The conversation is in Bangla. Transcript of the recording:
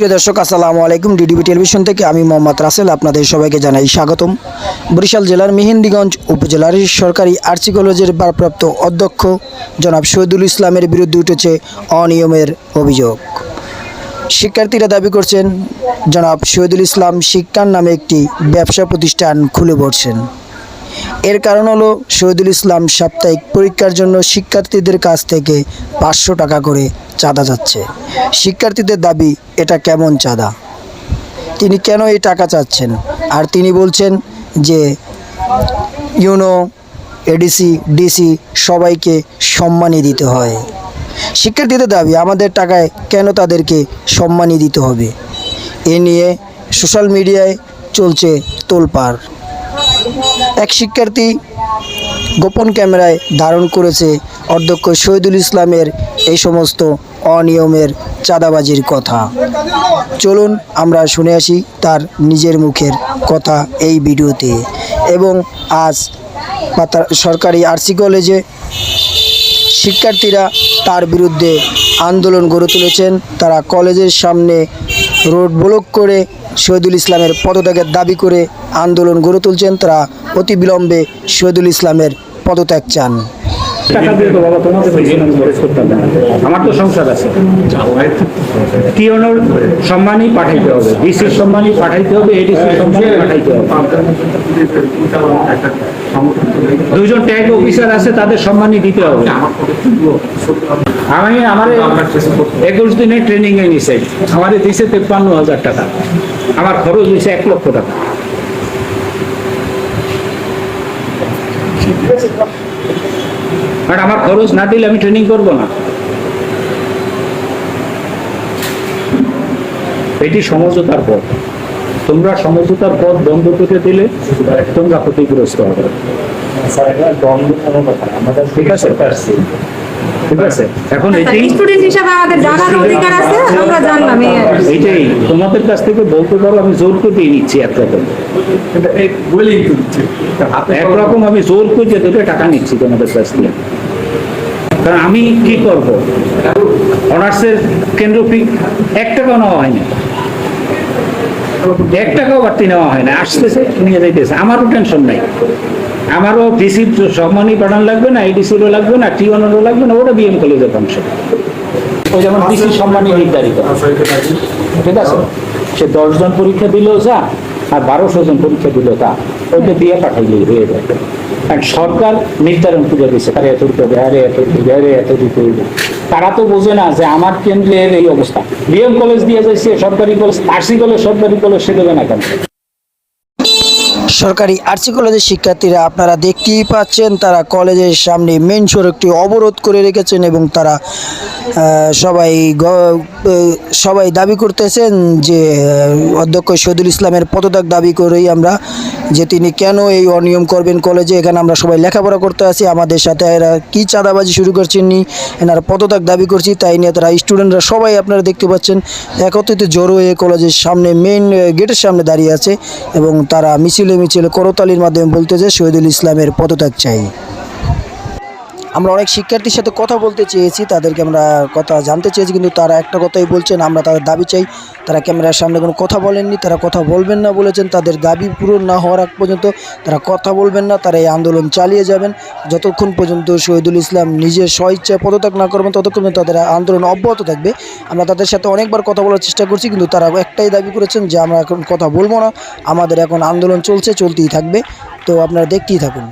প্রিয় দর্শক, আসসালামু আলাইকুম। ডিডিবি টেলিভিশন থেকে আমি মোহাম্মদ রাসেল আপনাদের সবাইকে জানাই স্বাগতম। বরিশাল জেলার মেহেন্দিগঞ্জ উপজেলার সরকারি আর্টসি কলেজের ভারপ্রাপ্ত অধ্যক্ষ জনাব শহীদুল ইসলামের বিরুদ্ধে উঠেছে অনিয়মের অভিযোগ। শিক্ষার্থীরা দাবি করছেন, জনাব শহীদুল ইসলাম শিক্ষার নামে একটি ব্যবসা প্রতিষ্ঠান খুলে বসছেন এর কারণ হলো শহীদুল ইসলাম সাপ্তাহিক পরীক্ষার জন্য শিক্ষার্থীদের কাছ থেকে পাঁচশো টাকা করে চাঁদা যাচ্ছে। শিক্ষার্থীদের দাবি, এটা কেমন চাঁদা? তিনি কেন এই টাকা চাচ্ছেন? আর তিনি বলছেন যে ইউনো এডিসি ডিসি সবাইকে সম্মানই দিতে হয়। শিক্ষার্থীদের দাবি, আমাদের টাকায় কেন তাদেরকে সম্মানই দিতে হবে? এ নিয়ে সোশ্যাল মিডিয়ায় চলছে তোলপাড়। এক শিক্ষার্থী গোপন ক্যামেরায় ধারণ করেছে অধ্যক্ষ শহীদুল ইসলামের এই সমস্ত অনিয়মের চাঁদাবাজির কথা। চলুন আমরা শুনে আসি তার নিজের মুখের কথা এই ভিডিওতে। এবং আজ সরকারি আরসি কলেজে শিক্ষার্থীরা তার বিরুদ্ধে আন্দোলন গড়ে তুলেছেন। তারা কলেজের সামনে রোড ব্লক করে শহীদুল ইসলামের পদত্যাগের দাবি করে আন্দোলন গড়ে তুলছেন তারা অতি বিলম্বে শহীদুল ইসলামের পদত্যাগ চান। আমার তো সংসার আছে। সম্মানই পাঠাইতে হবে। সম্মানই পাঠাইতে হবে দুইজন ট্যাগ অফিসার আছে, তাদের সম্মানই দিতে হবে। আমি আমার একুশ দিনের ট্রেনিং এ নিছে। আমার দিছে তেপ্পান্ন হাজার টাকা। আমার খরচ হয়েছে এক লক্ষ টাকা। আর আমার খরচ না দিলে আমি ট্রেনিং করব না। এটি সমঝোতার পথ। তোমরা সমঝোতার পথ বন্ধ করতে দিলে তোমরা ক্ষতিগ্রস্ত হবে। ঠিক আছে? ঠিক আছে। এখন এটি স্টুডেন্ট হিসাবে আমাদের জানার অধিকার আছে আমরা জানলাম এই আর কি। এইটাই তোমাদের কাছ থেকে বলতে পারো আমি জোর করে নিচ্ছি একরকম একরকম আমি জোর করে দুটো টাকা নিচ্ছি তোমাদের কাছ থেকে। কারণ আমি কি করব? অনার্সের কেন্দ্র ফি এক টাকাও নেওয়া হয়নি এক টাকাও বাড়তি নেওয়া হয় না আসতেছে নিয়ে যাইতেছে। আমারও টেনশন নাই। আমারও ডিসির সম্মানই পাঠান লাগবে না আইডিসিরও লাগবে না টি ওয়ানেরও লাগবে না ওটা বিএম কলেজের ফাংশন ওই যেমন ডিসি সম্মানই নির্ধারিত। ঠিক আছে? সে দশজন পরীক্ষা দিলেও যা আর বারোশো জন পরীক্ষা দিল তা ওইটা দিয়ে পাঠাইলেই হয়ে যায় কারণ সরকার নির্ধারণ করে দিচ্ছে তারা এত দিতে হবে আরে এত দিতে আরে এত দিতে হবে। তারা তো বোঝে না যে আমার কেন্দ্রের এই অবস্থা। বিএম কলেজ দিয়ে যাচ্ছে সরকারি কলেজ আরসি কলেজ সরকারি কলেজ সে দেবে না কেন? সরকারি আর্টসি কলেজের শিক্ষার্থীরা আপনারা দেখতেই পাচ্ছেন, তারা কলেজের সামনে মেন সড়কটি অবরোধ করে রেখেছেন এবং তারা সবাই সবাই দাবি করতেছেন যে অধ্যক্ষ শহীদুল ইসলামের পদত্যাগ দাবি করেই আমরা যে তিনি কেন এই অনিয়ম করবেন কলেজে? এখানে আমরা সবাই লেখাপড়া করতে আসি আমাদের সাথে এরা কী চাঁদাবাজি শুরু করছেন নি? এনারা পদত্যাগ দাবি করছি। তাই নিয়ে তারা স্টুডেন্টরা সবাই আপনারা দেখতে পাচ্ছেন, একত্রিত জড়ো হয়ে কলেজের সামনে মেন গেটের সামনে দাঁড়িয়ে আছে এবং তারা মিছিলে মিছিলে করতালির মাধ্যমে বলতে যে শহীদুল ইসলামের পদত্যাগ চাই। আমরা অনেক শিক্ষার্থীর সাথে কথা বলতে চেয়েছি, তাদেরকে আমরা কথা জানতে চেয়েছি, কিন্তু তারা একটা কথাই বলছেন, আমরা তাদের দাবি চাই, তারা ক্যামেরার সামনে কোনো কথা বলেননি, তারা কথা বলবেন না বলেছেন, তাদের দাবি পূরণ না হওয়ার আগ পর্যন্ত তারা কথা বলবেন না, তারা এই আন্দোলন চালিয়ে যাবেন। যতক্ষণ পর্যন্ত শহীদুল ইসলাম নিজের স্বইচ্ছায় পদত্যাগ না করবেন, ততক্ষণ তাদের আন্দোলন অব্যাহত থাকবে। আমরা তাদের সাথে অনেকবার কথা বলার চেষ্টা করছি, কিন্তু তারা একটাই দাবি করেছেন যে আমরা এখন কথা বলব না, আমাদের এখন আন্দোলন চলছে, চলতেই থাকবে। তো আপনারা দেখতেই থাকুন।